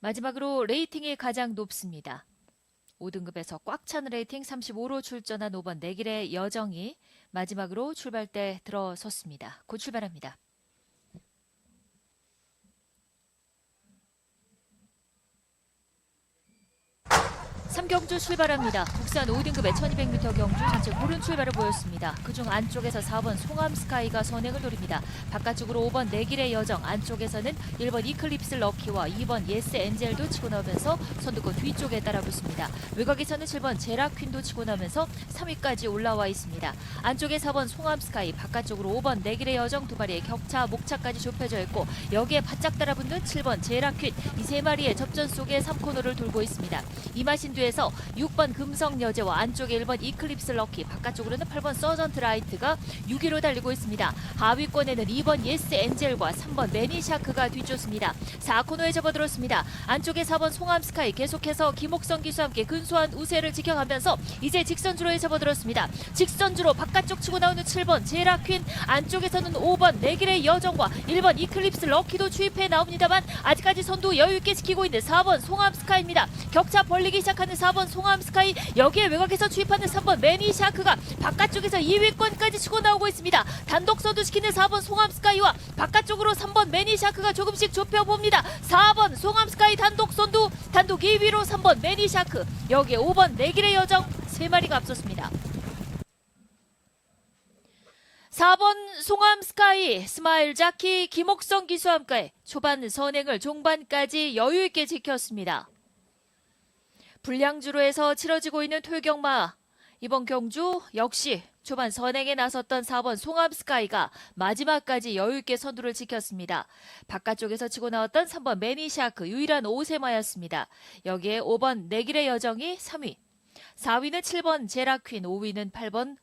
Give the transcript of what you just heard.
마지막으로 레이팅이 가장 높습니다. 5등급에서 꽉 찬 레이팅 35로 출전한 5번 내길의 여정이 마지막으로 출발대 들어섰습니다. 곧 출발합니다. 삼경주 출발합니다. 국산 5등급의 1200m 경주 전체 고른 출발을 보였습니다. 그중 안쪽에서 4번 송암 스카이가 선행을 노립니다. 바깥쪽으로 5번 내길의 여정, 안쪽에서는 1번 이클립스 럭키와 2번 예스 엔젤도 치고 나오면서 선두권 뒤쪽에 따라붙습니다. 외곽에서는 7번 제라퀸도 치고 나오면서 3위까지 올라와 있습니다. 안쪽에 4번 송암 스카이, 바깥쪽으로 5번 내길의 여정 두 마리의 격차, 목차까지 좁혀져 있고 여기에 바짝 따라붙는 7번 제라퀸 이 세 마리의 접전 속에 3코너를 돌고 있습니다. 이마신두에서 6번 금성 여제와 안쪽에 1번 이클립스 럭키, 바깥쪽으로는 8번 서전트 라이트가 6위로 달리고 있습니다. 하위권에는 2번 예스 엔젤과 3번 매니샤크가 뒤쫓습니다. 4코너에 접어들었습니다. 안쪽에 4번 송암 스카이 계속해서 김옥성 기수와 함께 근소한 우세를 지켜가면서 이제 직선주로에 접어들었습니다. 직선주로 바깥쪽 치고 나오는 7번 제라퀸 안쪽에서는 5번 내길의 여정과 1번 이클립스 럭키도 추입해 나옵니다만 아직까지 선두 여유 있게 지키고 있는 4번 송암 스카이입니다. 격차 벌리기 시작하는 4번 송암 스카이 여기에 외곽에서 추입하는 3번 매니 샤크가 바깥쪽에서 2위권까지 치고 나오고 있습니다. 단독 선두 지키는 4번 송암 스카이와 바깥쪽으로 3번 매니 샤크가 조금씩 좁혀 봅니다. 4번 송암 스카이 단독 선두 단독 2위로 3번 매니 샤크 여기에 5번 내길의 여정 세 마리가 앞섰습니다. 4번 송암 스카이 스마일 자키 김옥성 기수와 함께 초반 선행을 종반까지 여유 있게 지켰습니다. 불량주로에서 치러지고 있는 토요경마 이번 경주 역시 초반 선행에 나섰던 4번 송암 스카이가 마지막까지 여유 있게 선두를 지켰습니다. 바깥쪽에서 치고 나왔던 3번 매니샤크 유일한 5세마였습니다. 여기에 5번 내길의 여정이 3위, 4위는 7번 제라퀸, 5위는 8번